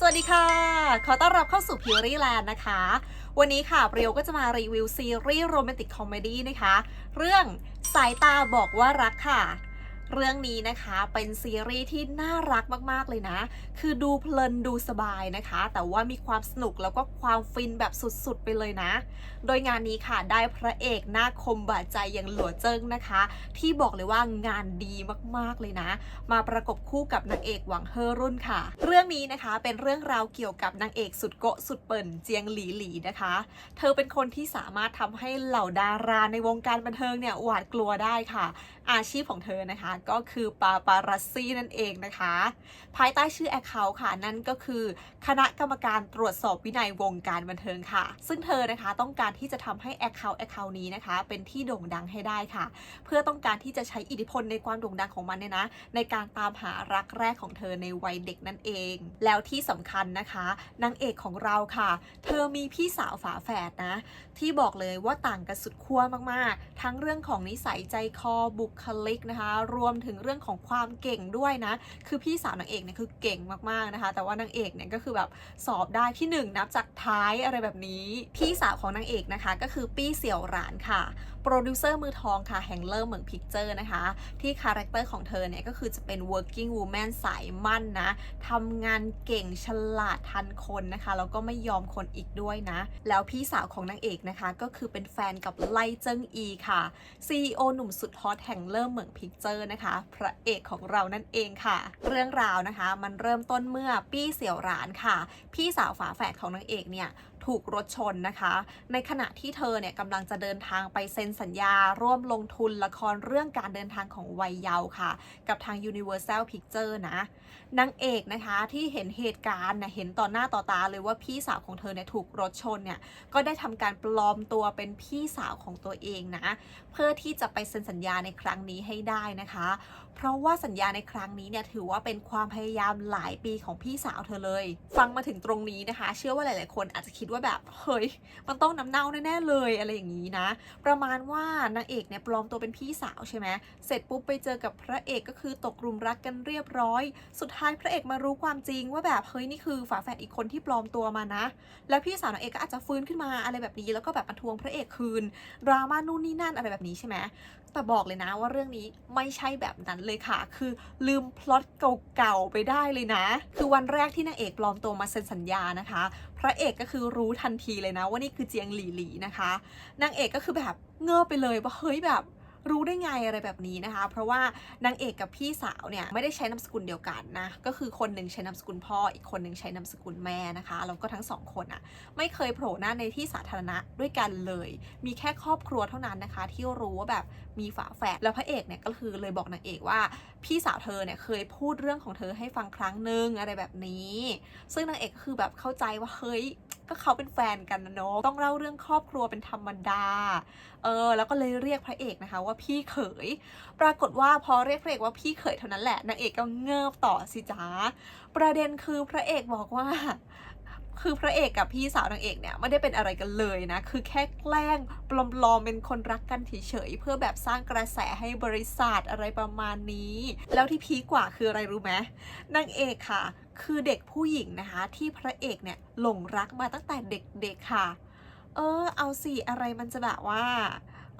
สวัสดีค่ะ ขอต้อนรับเข้าสู่พิวรี่แลนด์นะคะ วันนี้ค่ะเปรียวก็จะมารีวิวซีรีส์โรแมนติกคอมเมดี้นะคะ เรื่องสายตาบอกว่ารักค่ะ เรื่องนี้นะคะเป็นซีรีส์ที่น่ารักมากๆเลยนะ คือดูเพลินดูสบายนะคะ แต่ว่ามีความสนุกแล้วก็ความฟินแบบสุดๆไปเลยนะ โดยงานนี้ค่ะได้พระเอกหน้าคมบาดใจอย่างหลัวเจิ้งนะคะ ที่บอกเลยว่างานดีมากๆเลยนะ มาประกบคู่กับนางเอกหวังเฮอรุ่นค่ะ เรื่องนี้นะคะเป็นเรื่องราวเกี่ยวกับนางเอกสุดโกะสุดเปิ่นเจียงหลีหลีนะคะ เธอเป็นคนที่สามารถทำให้เหล่าดาราในวงการบันเทิงเนี่ยหวาดกลัวได้ค่ะ อาชีพของเธอนะคะก็คือปาปารัสซี่นั่นเองนะคะ ภายใต้ชื่อแอคเคาท์ค่ะ นั่นก็คือ คณะกรรมการตรวจสอบวินัยวงการบันเทิงค่ะ ซึ่งเธอนะคะต้องการที่จะทำให้แอคเคาท์แอคเคาท์นี้นะคะ เป็นที่โด่งดังให้ได้ค่ะ เพื่อต้องการที่จะใช้อิทธิพลในความโด่งดังของมันเนี่ยนะ ในการตามหารักแรกของเธอในวัยเด็กนั่นเอง แล้วที่สำคัญนะคะนางเอกของเราค่ะ เธอมีพี่สาวฝาแฝดนะ ที่บอกเลยว่าต่างกันสุดขั้วมากๆ ทั้งเรื่องของนิสัยใจคอบุคลิกนะคะรวมมถึงเรื่องของความเก่งด้วยนะ คือพี่สาวนางเอกเนี่ยคือเก่งมากๆนะคะ แต่ว่านางเอกเนี่ยก็คือแบบสอบได้ที่หนึ่งนับจากท้ายอะไรแบบนี้ พี่สาวของนางเอกนะคะ ก็คือปี้เสี่ยวหรานค่ะโปรดิวเซอร์มือทองค่ะแห่งเลิศเหมืองพิกเจอร์นะคะ ที่คาแรคเตอร์ของเธอเนี่ยก็คือจะเป็น working woman สายมั่นนะทำงานเก่งฉลาดทันคนนะคะแล้วก็ไม่ยอมคนอีกด้วยนะ แล้วพี่สาวของนางเอกนะคะก็คือเป็นแฟนกับไลเจิ้งอีค่ะ CEO หนุ่มสุดฮอตแห่งเริ่มเหมืองพิกเจอร์นะคะพระเอกของเรานั่นเองค่ะ เรื่องราวนะคะ มันเริ่มต้นเมื่อปี้เสี่ยวหลานค่ะ พี่สาวฝาแฝดของนางเอกเนี่ย ถูกรถชนนะคะ ในขณะที่เธอเนี่ยกำลังจะเดินทางไปเซ็นสัญญา ร่วมลงทุนละครเรื่องการเดินทางของวัยเยาว์ค่ะ กับทาง Universal Picture นะนางเอกนะคะที่เห็นเหตุการณ์นะเห็นต่อหน้าต่อตาเลยว่าพี่สาวของเธอเนี่ยถูกรถชนเนี่ยก็ได้ทำการปลอมตัวเป็นพี่สาวของตัวเองนะเพื่อที่จะไปเซ็นสัญญาในครั้งนี้ให้ได้นะคะ เพราะว่าสัญญาในครั้งนี้เนี่ยถือว่าเป็นความพยายามหลายปีของพี่สาวเธอเลย ฟังมาถึงตรงนี้นะคะ เชื่อว่าหลาย ๆ คนอาจจะคิดว่าว่าแบบเฮ้ยมันต้องน้ำเน่าแน่ๆเลยอะไรอย่างนี้นะ ประมาณว่านางเอกเนี่ยปลอมตัวเป็นพี่สาวใช่ไหมเสร็จปุ๊บไปเจอกับพระเอกก็คือตกหลุมรักกันเรียบร้อย สุดท้ายพระเอกมารู้ความจริงว่าแบบเฮ้ยนี่คือฝาแฝดอีกคนที่ปลอมตัวมานะ แล้วพี่สาวนางเอกก็อาจจะฟื้นขึ้นมาอะไรแบบนี้แล้วก็แบบมาทวงพระเอกคืนดราม่านู่นนี่นั่นอะไรแบบนี้ใช่ไหมแต่บอกเลยนะว่าเรื่องนี้ไม่ใช่แบบนั้นเลยค่ะ คือลืมพล็อตเก่าๆไปได้เลยนะ คือวันแรกที่นางเอกปลอมตัวมาเซ็นสัญญานะคะพระเอกก็คือรู้ทันทีเลยนะว่านี่คือเจียงหลีหลีนะคะ นางเอกก็คือแบบเงือไปเลยว่าเฮ้ยแบบ รู้ได้ไงอะไรแบบนี้นะคะ เพราะว่านางเอกกับพี่สาวเนี่ยไม่ได้ใช้นามสกุลเดียวกันนะก็คือคนหนึ่งใช้นามสกุลพ่อ อีกคนหนึ่งใช้นามสกุลแม่นะคะแล้วก็ทั้งสองคนอะไม่เคยโผล่หน้าในที่สาธารณะด้วยกันเลย มีแค่ครอบครัวเท่านั้นนะคะ ที่รู้ว่าแบบมีฝาแฝดแล้วพระเอกเนี่ยก็คือเลยบอกนางเอกว่า พี่สาวเธอเนี่ยเคยพูดเรื่องของเธอให้ฟังครั้งหนึ่งอะไรแบบนี้ ซึ่งนางเอกก็คือแบบเข้าใจว่าเฮ้ย ก็เขาเป็นแฟนกันนะเนาะต้องเล่าเรื่องครอบครัวเป็นธรรมดาเออแล้วก็เลยเรียกพระเอกนะคะว่าพี่เขย ปรากฏว่าพอเรียกพระเอกว่าพี่เขยเท่านั้นแหละนางเอกก็เงิบต่อสิจ้าประเด็นคือพระเอกบอกว่า คือพระเอกกับพี่สาวนางเอกเนี่ยไม่ได้เป็นอะไรกันเลยนะ คือแค่แกล้งปลอมๆเป็นคนรักกันเฉยๆเพื่อแบบสร้างกระแสให้บริษัทอะไรประมาณนี้ แล้วที่พีกว่าคืออะไรรู้ไหมนางเอกค่ะ คือเด็กผู้หญิงนะคะ ที่พระเอกเนี่ยหลงรักมาตั้งแต่เด็กๆค่ะ เออ เอาสิอะไรมันจะแบบว่า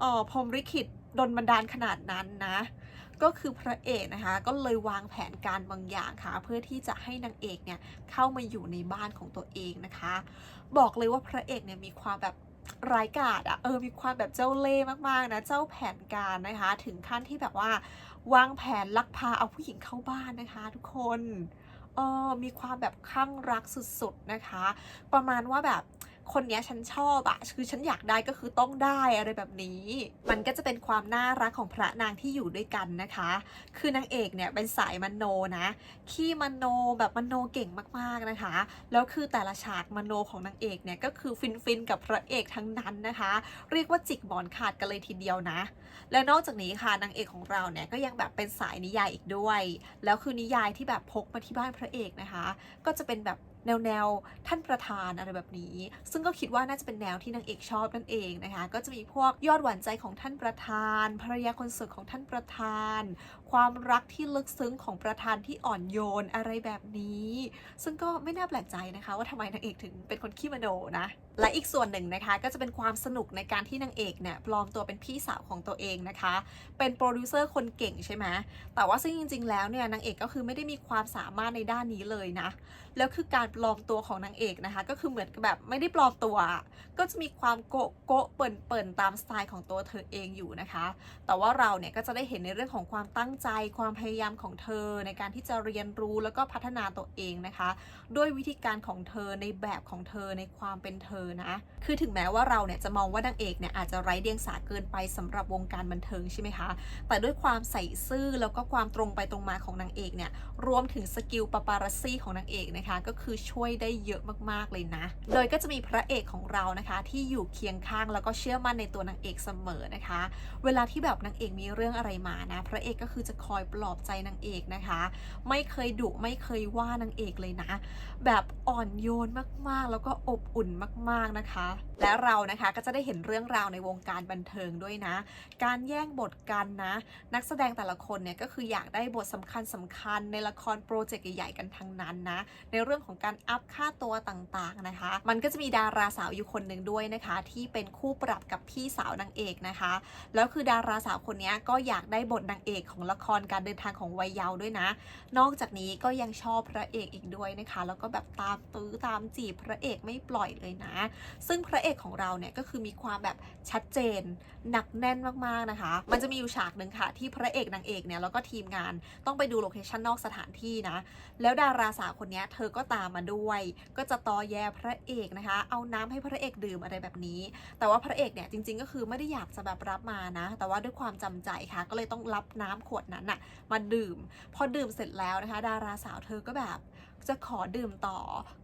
เออพรมลิขิตดนบันดาลขนาดนั้นนะ ก็คือพระเอกนะคะ ก็เลยวางแผนการบางอย่างค่ะ เพื่อที่จะให้นางเอกเนี่ยเข้ามาอยู่ในบ้านของตัวเองนะคะ บอกเลยว่าพระเอกเนี่ยมีความแบบร้ายกาจอะเออมีความแบบเจ้าเล่ห์มากๆนะเจ้าแผนการนะคะ ถึงขั้นที่แบบว่าวางแผนลักพาเอาผู้หญิงเข้าบ้านนะคะ ทุกคนเออมีความแบบคลั่งรักสุดๆนะคะ ประมาณว่าแบบ คนนี้ฉันชอบอะคือฉันอยากได้ก็คือต้องได้อะไรแบบนี้ มันก็จะเป็นความน่ารักของพระนางที่อยู่ด้วยกันนะคะ คือนางเอกเนี่ยเป็นสายมโนนะ ขี้มโนแบบมโนเก่งมากๆนะคะ แล้วคือแต่ละฉากมโนของนางเอกเนี่ยก็คือฟินฟินๆกับพระเอกทั้งนั้นนะคะ เรียกว่าจิกหมอนขาดกันเลยทีเดียวนะ และนอกจากนี้ค่ะนางเอกของเราเนี่ยก็ยังแบบเป็นสายนิยายอีกด้วย แล้วคือนิยายที่แบบพกมาที่บ้านพระเอกนะคะ ก็จะเป็นแบบแนวแนวๆท่านประธานอะไรแบบนี้ซึึ่งก็คิดว่าน่าจะเป็นแนวที่นางเอกชอบนั่นเองนะคะ ก็จะมีพวกยอดหวานใจของท่านประธานภรรยาคนสวยของท่านประธานความรักที่ลึกซึ้งของประธานที่อ่อนโยนอะไรแบบนี้ ซึ่งก็ไม่น่าแปลกใจนะคะว่าทำไมนางเอกถึงเป็นคนขี้มโนนะและอีกส่วนหนึ่งนะคะก็จะเป็นความสนุกในการที่นางเอกเนี่ยปลอมตัวเป็นพี่สาวของตัวเองนะคะ เป็นโปรดิวเซอร์คนเก่งใช่ไหมแต่ว่าซึ่งจริง ๆ แล้วเนี่ยนางเอกก็คือไม่ได้มีความสามารถในด้านนี้เลยนะแล้วคือการปลอมตัวของนางเอกนะคะ ก็คือเหมือนกับแบบไม่ได้ปลอมตัว ก็จะมีความโกะโกะเปิ่นเปิ่นๆตามสไตล์ของตัวเธอเองอยู่นะคะ แต่ว่าเราเนี่ยก็จะได้เห็นในเรื่องของความตั้งใจความพยายามของเธอในการที่จะเรียนรู้แล้วก็พัฒนาตัวเองนะคะ ด้วยวิธีการของเธอในแบบของเธอในความเป็นเธอนะ คือถึงแม้ว่าเราเนี่ยจะมองว่านางเอกเนี่ยอาจจะไร้เดียงสาเกินไปสำหรับวงการบันเทิงใช่ไหมคะ แต่ด้วยความใส่ซื่อแล้วก็ความตรงไปตรงมาของนางเอกเนี่ยรวมถึงสกิลปาปารัสซี่ของนางเอกนะคะ ก็คือช่วยได้เยอะมากๆเลยนะ โดยก็จะมีพระเอกของเรานะคะ ที่อยู่เคียงข้างแล้วก็เชื่อมั่นในตัวนางเอกเสมอนะคะ เวลาที่แบบนางเอกมีเรื่องอะไรมานะ พระเอกก็คือจะคอยปลอบใจนางเอกนะคะ ไม่เคยดุไม่เคยว่านางเอกเลยนะ แบบอ่อนโยนมากๆ แล้วก็อบอุ่นมากๆนะคะ และเรานะคะก็จะได้เห็นเรื่องราวในวงการบันเทิงด้วยนะ การแย่งบทกันนะ นักแสดงแต่ละคนเนี่ยก็คืออยากได้บทสำคัญสำคัญในละครโปรเจกต์ใหญ่ๆกันทั้งนั้นนะ ในเรื่องของการอัพค่าตัวต่างๆนะคะ มันก็จะมีดาราสาวอยู่คนหนึ่งด้วยนะคะ ที่เป็นคู่ปรับกับพี่สาวนางเอกนะคะ แล้วคือดาราสาวคนนี้ก็อยากได้บทนางเอกของละครการเดินทางของวัยเยาว์ด้วยนะ นอกจากนี้ก็ยังชอบพระเอกอีกด้วยนะคะ แล้วก็แบบตามตื้อตามจีบพระเอกไม่ปล่อยเลยนะ ซึ่งพระเอกของเราเนี่ยก็คือมีความแบบชัดเจนหนักแน่นมากๆนะคะ มันจะมีอยู่ฉากหนึ่งค่ะ ที่พระเอกนางเอกเนี่ยแล้วก็ทีมงานต้องไปดูโลเคชั่นนอกสถานที่นะ แล้วดาราสาวคนนี้เธอก็ตามมาด้วย ก็จะตอแยพระเอกนะคะ เอาน้ำให้พระเอกดื่มอะไรแบบนี้ แต่ว่าพระเอกเนี่ยจริง ๆ ก็คือไม่ได้อยากจะแบบรับมานะ แต่ว่าด้วยความจำใจค่ะ ก็เลยต้องรับน้ำขวดนั้นน่ะมาดื่ม พอดื่มเสร็จแล้วนะคะ ดาราสาวเธอก็แบบจะขอดื่มต่อ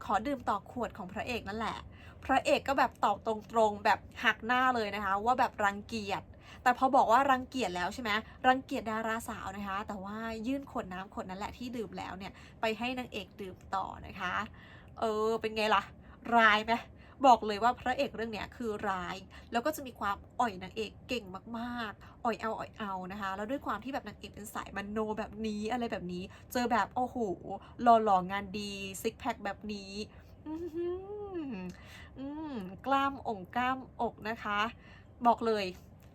ขอดื่มต่อขวดของพระเอกนั่นแหละ พระเอกก็แบบตอบตรงๆ แบบหักหน้าเลยนะคะ ว่าแบบรังเกียจ แต่พอบอกว่ารังเกียจแล้วใช่ไหมรังเกียจดาราสาวนะคะ แต่ว่ายื่นขวดน้ำขวดนั้นแหละที่ดื่มแล้วเนี่ยไปให้นางเอกดื่มต่อนะคะ เออ เป็นไงล่ะ ร้ายไหม บอกเลยว่าพระเอกเรื่องเนี้ยคือร้าย แล้วก็จะมีความอ่อยนางเอกเก่งมากๆ อ่อยเอาอ่อยเอานะคะ แล้วด้วยความที่แบบนางเอกเป็นสายมันโนแบบนี้อะไรแบบนี้ เจอแบบโอ้โหหล่อหล่องานดีซิกแพคแบบนี้อืมกล้ามองกล้ามอกนะคะ บอกเลย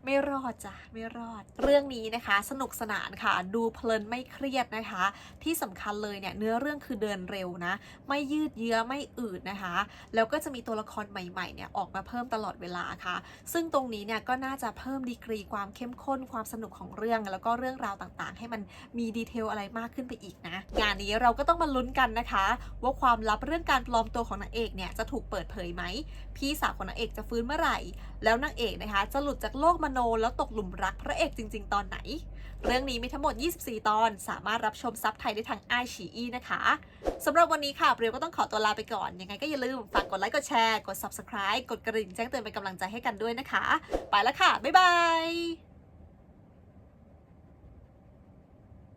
ไม่รอดจ้ะไม่รอด เรื่องนี้นะคะสนุกสนานค่ะ ดูเพลินไม่เครียดนะคะ ที่สำคัญเลยเนี่ยเนื้อเรื่องคือเดินเร็วนะ ไม่ยืดเยื้อไม่อืดนะคะ แล้วก็จะมีตัวละครใหม่ๆเนี่ยออกมาเพิ่มตลอดเวลาค่ะ ซึ่งตรงนี้เนี่ยก็น่าจะเพิ่มดีกรีความเข้มข้นความสนุกของเรื่อง แล้วก็เรื่องราวต่างๆ ให้มันมีดีเทลอะไรมากขึ้นไปอีกนะงานนี้เราก็ต้องมาลุ้นกันนะคะ ว่าความลับเรื่องการปลอมตัวของนางเอกเนี่ยจะถูกเปิดเผยไหมพี่สาวของนางเอกจะฟื้นเมื่อไหร่ แล้วนางเอกนะคะจะหลุดจากโลกมโนแล้วตกหลุมรักพระเอกจริง ๆ ตอนไหน เรื่องนี้มีทั้งหมด 24 ตอน สามารถรับชมซับไทยได้ทางไอฉีอีนะคะสำหรับวันนี้ค่ะเรียวก็ต้องขอตัวลาไปก่อน ยังไงก็อย่าลืมฝากกดไลค์กดแชร์กด subscribe กดกระดิ่งแจ้งเตือนเป็นกำลังใจให้กันด้วยนะคะ ไปแล้วค่ะ บ๊ายบาย